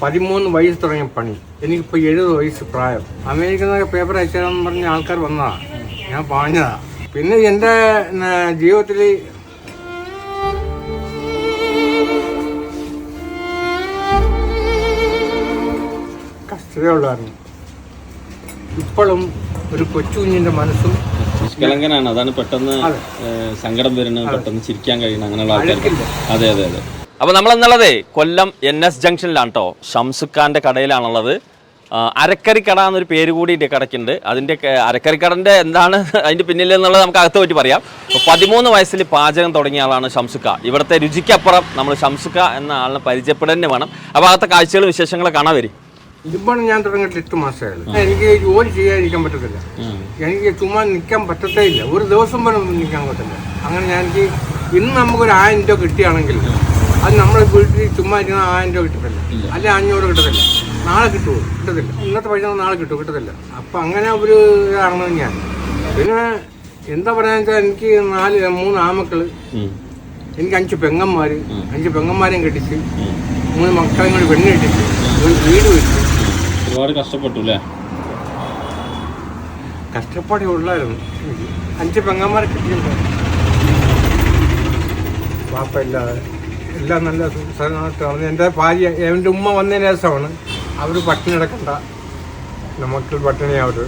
പതിമൂന്ന് വയസ്സ് തുടങ്ങിയ പണി. എനിക്കിപ്പോൾ എഴുപത് വയസ്സ് പ്രായം. അമേരിക്കൻ പേപ്പർ അയച്ചാലെന്ന് പറഞ്ഞ ആൾക്കാർ വന്നതാണ് ഞാൻ പറഞ്ഞതാ പിന്നെ എന്റെ ജീവിതത്തിൽ കഷ്ടതയുള്ളായിരുന്നു ഇപ്പോഴും ഒരു കൊച്ചു കുഞ്ഞിന്റെ മനസ്സും നിഷ്കളങ്കനാണ് അതാണ് പെട്ടെന്ന് സങ്കടം വരുന്നത് പെട്ടെന്ന് ചിരിക്കാൻ കഴിയുന്ന അങ്ങനെയുള്ള ആൾക്കാർ അതെ അതെ അതെ. അപ്പോൾ നമ്മൾ എന്നുള്ളതേ കൊല്ലം എൻ എസ് ജംഗ്ഷനിലാണ് കേട്ടോ ഷംസുഖാന്റെ കടയിലാണുള്ളത്. അരക്കരിക്കട എന്നൊരു പേര് കൂടി കടയ്ക്കുണ്ട്. അതിന്റെ അരക്കരിക്കടന്റെ എന്താണ് അതിന്റെ പിന്നിൽ എന്നുള്ളത് നമുക്ക് അകത്ത് പറ്റി പറയാം. പതിമൂന്ന് വയസ്സിൽ പാചകം തുടങ്ങിയ ആളാണ് ഷംസുക്ക ഇവിടുത്തെ രുചിക്കപ്പുറം നമ്മൾ ഷംസുക്ക എന്ന ആളിനെ പരിചയപ്പെടേണ്ടി വേണം. അപ്പോൾ അകത്തെ കാഴ്ചകളും വിശേഷങ്ങളും കാണാൻ വരും. ഇതിപ്പോൾ ഞാൻ തുടങ്ങിയിട്ട് എട്ട് മാസമായുള്ളൂ. എനിക്ക് ജോലി ചെയ്യാതിരിക്കാൻ പറ്റത്തില്ല. എനിക്ക് ചുമ്മാ നിൽക്കാൻ പറ്റത്തേ ഇല്ല ഒരു ദിവസം പോലും നിൽക്കാൻ പറ്റില്ല അങ്ങനെ ഞാൻ എനിക്ക് ഇന്ന് നമുക്കൊരു ആയിരം രൂപ കിട്ടുകയാണെങ്കിൽ അത് നമ്മൾ വീട്ടിൽ ചുമ്മാ ഇരുന്ന ആയിരം രൂപ കിട്ടത്തില്ല. അല്ലെ അഞ്ഞൂറ് കിട്ടത്തില്ല. നാളെ കിട്ടുമോ കിട്ടത്തില്ല. ഇന്നത്തെ പൈസ നാളെ കിട്ടുമോ കിട്ടത്തില്ല. അപ്പം അങ്ങനെ ഒരു ഇതാണെന്ന് ഞാൻ പിന്നെ എന്താ പറയാന്ന് വെച്ചാൽ എനിക്ക് നാല് മൂന്ന് ആമക്കൾ. എനിക്ക് അഞ്ച് പെങ്ങന്മാർ അഞ്ച് പെങ്ങന്മാരെയും കെട്ടിച്ച്. മൂന്ന് മക്കളെയും കൂടി പെണ്ണ് കെട്ടിച്ച്. ഒരു വീട് വെച്ചു. ഒരുപാട് കഷ്ടപ്പെട്ടു അല്ലേ? കഷ്ടപ്പാടേ ഉള്ളായിരുന്നു അഞ്ച് പെങ്ങന്മാരെ കിട്ടിയിട്ടുണ്ട് പാപ്പ ഇല്ലാതെ. എല്ലാം നല്ല സ്ഥലമായിട്ടാണ് എന്റെ ഭാര്യ എന്റെ ഉമ്മ വന്നതിന് ശേഷമാണ് അവർ പട്ടിണി കിടക്കണ്ട. നമുക്ക് പട്ടിണി അവർ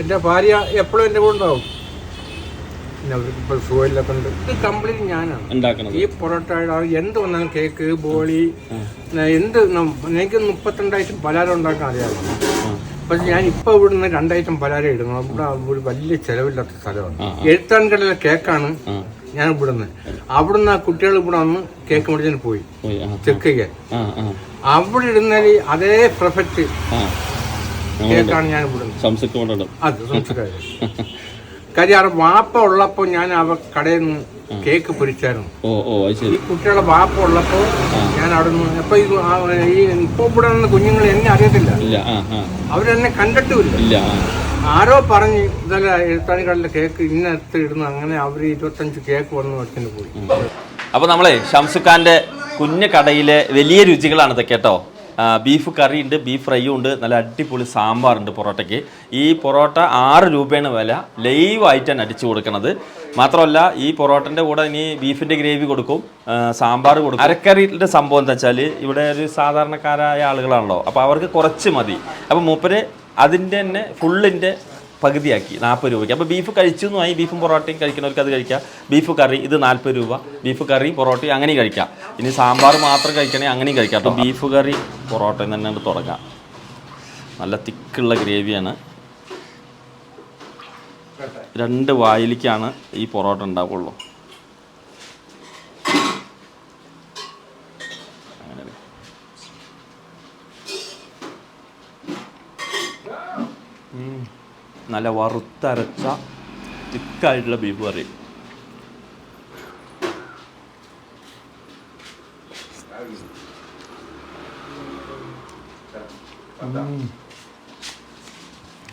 എന്റെ ഭാര്യ എപ്പോഴും എന്റെ കൂടെ ഉണ്ടാവും. പിന്നെ അവർക്ക് ഇപ്പോൾ സുഖമില്ലാത്തതുണ്ട് ഇത് കംപ്ലീറ്റ് ഞാനാണ്. ഈ പൊറോട്ട എന്ത് വന്നാലും കേക്ക് ബോളി എന്ത് എനിക്ക് മുപ്പത്തിരണ്ടായിട്ടും പലഹാരം ഉണ്ടാക്കാൻ അറിയാമോ? പക്ഷെ ഞാൻ ഇപ്പൊ ഇവിടുന്ന് രണ്ടായിട്ടും പലഹാരം ഇടുന്നു. ഇവിടെ ഒരു വലിയ ചെലവില്ലാത്ത സ്ഥലമാണ്. എഴുത്താൻകടല കേക്കാണ് ഞാൻ ഇവിടുന്ന്. അവിടുന്ന് ആ കുട്ടികൾ ഇവിടെ വന്ന് കേക്ക് മുടിച്ചു പോയി. ചെക്ക് അവിടെ ഇടുന്നതിൽ അതേ പെർഫെക്റ്റ് കേക്കാണ് ഞാൻ ഇവിടുന്ന്. അതെ കാര്യം അവിടെ വാപ്പ ഉള്ളപ്പോ ഞാൻ അവ കടയിൽ നിന്ന് കേക്ക് പൊരിച്ചായിരുന്നു. ഈ കുട്ടികളുടെ വാപ്പ ഉള്ളപ്പോൾ ഞാൻ അവിടെ നിന്ന് അപ്പൊ ഈ ഇവിടെ നിന്ന് കുഞ്ഞുങ്ങൾ എന്നെ അറിയത്തില്ല. അവരെന്നെ കണ്ടിട്ടുമില്ല. ആരോ പറഞ്ഞു ഇതല്ല എഴുത്താണികളിലെ കേക്ക് ഇന്നത്തെ ഇടുന്നു അങ്ങനെ അവർ ഇരുപത്തഞ്ച് കേക്ക് വന്ന് വെച്ചിട്ട് പോയി. അപ്പോൾ നമ്മളെ ഷംസുഖാന്റെ കുഞ്ഞു കടയിലെ വലിയ രുചികളാണ് ഇതൊക്കെ കേട്ടോ. ബീഫ് കറി ഉണ്ട് ബീഫ് ഫ്രൈയും ഉണ്ട് നല്ല അടിപൊളി സാമ്പാറുണ്ട് പൊറോട്ടയ്ക്ക്. ഈ പൊറോട്ട ആറ് രൂപയാണ് വില. ലൈവായിട്ടാണ് അടിച്ചു കൊടുക്കണത്. മാത്രമല്ല ഈ പൊറോട്ടന്റെ കൂടെ ഇനി ബീഫിന്റെ ഗ്രേവി കൊടുക്കും സാമ്പാർ കൊടുക്കും. അരക്കറിയുടെ സംഭവം എന്താ വെച്ചാൽ ഇവിടെ ഒരു സാധാരണക്കാരായ ആളുകളാണല്ലോ. അപ്പോൾ അവർക്ക് കുറച്ച് മതി. അപ്പോൾ മൂപ്പര് അതിന്റെ തന്നെ ഫുള്ളിന്റെ പകുതിയാക്കി നാൽപ്പത് രൂപയ്ക്ക്. അപ്പോൾ ബീഫ് കഴിച്ചു ആയി ബീഫും പൊറോട്ടയും കഴിക്കുന്നവർക്ക് അത് കഴിക്കാം. ബീഫ് കറി ഇത് നാൽപ്പത് രൂപ. ബീഫ് കറി പൊറോട്ടയും അങ്ങനെയും കഴിക്കാം. ഇനി സാമ്പാർ മാത്രം കഴിക്കണമെങ്കിൽ അങ്ങനെയും കഴിക്കാം. അപ്പോൾ ബീഫ് കറി പൊറോട്ടയും തന്നെ തുടങ്ങാം. നല്ല തിക്കുള്ള ഗ്രേവിയാണ്. രണ്ട് വായിലേക്കാണ് ഈ പൊറോട്ട ഉണ്ടാവുള്ളൂ. നല്ല വറുത്തരച്ച തിക്കായിട്ടുള്ള ബീഫ് കറി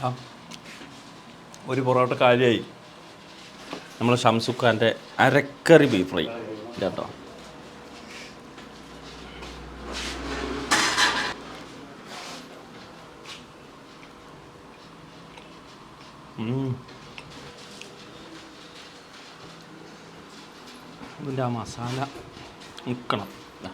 ആ. ഒരു പൊറോട്ട കാര്യമായി നമ്മൾ ഷംസുഖാന്റെ അരക്കറി ബീഫ് ഫ്രൈ. കേട്ടോ. ഇതിന്റെ ആ മസാല നിൽക്കണം ദാ.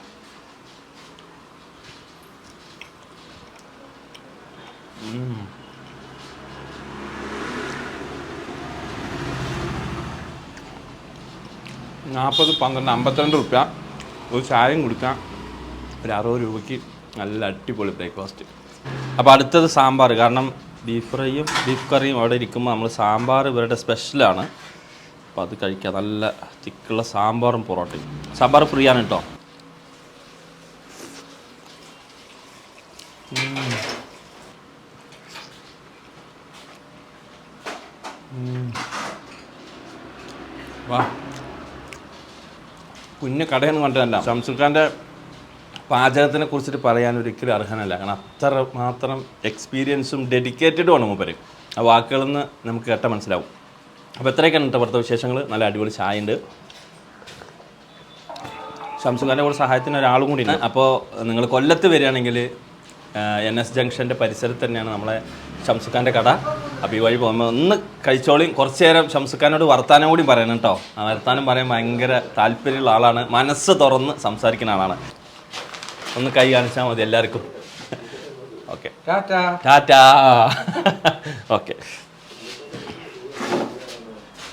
നാൽപ്പത് പന്ത്രണ്ട് അമ്പത്തിരണ്ട് റുപ്യ. ഒരു ചായയും കൊടുക്കാം. ഒരു അറുപത് രൂപയ്ക്ക് നല്ല അടിപൊളി ബ്രേക്ക്ഫാസ്റ്റ്. അപ്പോൾ അടുത്തത് സാമ്പാർ കാരണം ബീഫ് ഫ്രൈയും ബീഫ് കറിയും അവിടെ ഇരിക്കുമ്പോൾ നമ്മൾ സാമ്പാർ ഇവരുടെ സ്പെഷ്യലാണ് അപ്പോൾ അത് കഴിക്കാം. നല്ല തിക്കുള്ള സാമ്പാറും പൊറോട്ടയും. സാമ്പാർ ഫ്രീ ആണ് കേട്ടോ. വാ. കുഞ്ഞു കടയെന്ന് കണ്ടതല്ല ഷംസുൽ ഖാന്റെ പാചകത്തിനെ കുറിച്ചിട്ട് പറയാൻ ഒരിക്കലും അർഹനല്ല. കാരണം അത്ര മാത്രം എക്സ്പീരിയൻസും ഡെഡിക്കേറ്റഡും ആണ് മൂപ്പര്. ആ വാക്കുകളിൽ നിന്ന് നമുക്ക് കേട്ട മനസ്സിലാവും. അപ്പോൾ എത്രയൊക്കെയാണ് കേട്ടോ ഇവിടുത്തെ വിശേഷങ്ങൾ. നല്ല അടിപൊളി ചായ ഉണ്ട് ഷംസുഖാന്റെ കൂടെ സഹായത്തിന് ഒരാളും കൂടി ഉണ്ട്. അപ്പോൾ നിങ്ങൾ കൊല്ലത്ത് വരികയാണെങ്കിൽ എൻ എസ് ജംഗ്ഷന്റെ പരിസരത്ത് തന്നെയാണ് നമ്മളെ ഷംസുഖാന്റെ കട. അപ്പോൾ ഈ വഴി പോകുമ്പോൾ ഒന്ന് കഴിച്ചോളിയും കുറച്ച് നേരം ഷംസുഖാനോട് വർത്താനം കൂടി പറയണം കേട്ടോ ആ വർത്താനം പറയാൻ ഭയങ്കര താല്പര്യമുള്ള ആളാണ്. മനസ്സ് തുറന്ന് സംസാരിക്കുന്ന ആളാണ്. ഒന്ന് കൈ കാണിച്ചാൽ മതി എല്ലാവർക്കും. ഓക്കെ ടാറ്റാ. ടാറ്റാ. ഓക്കെ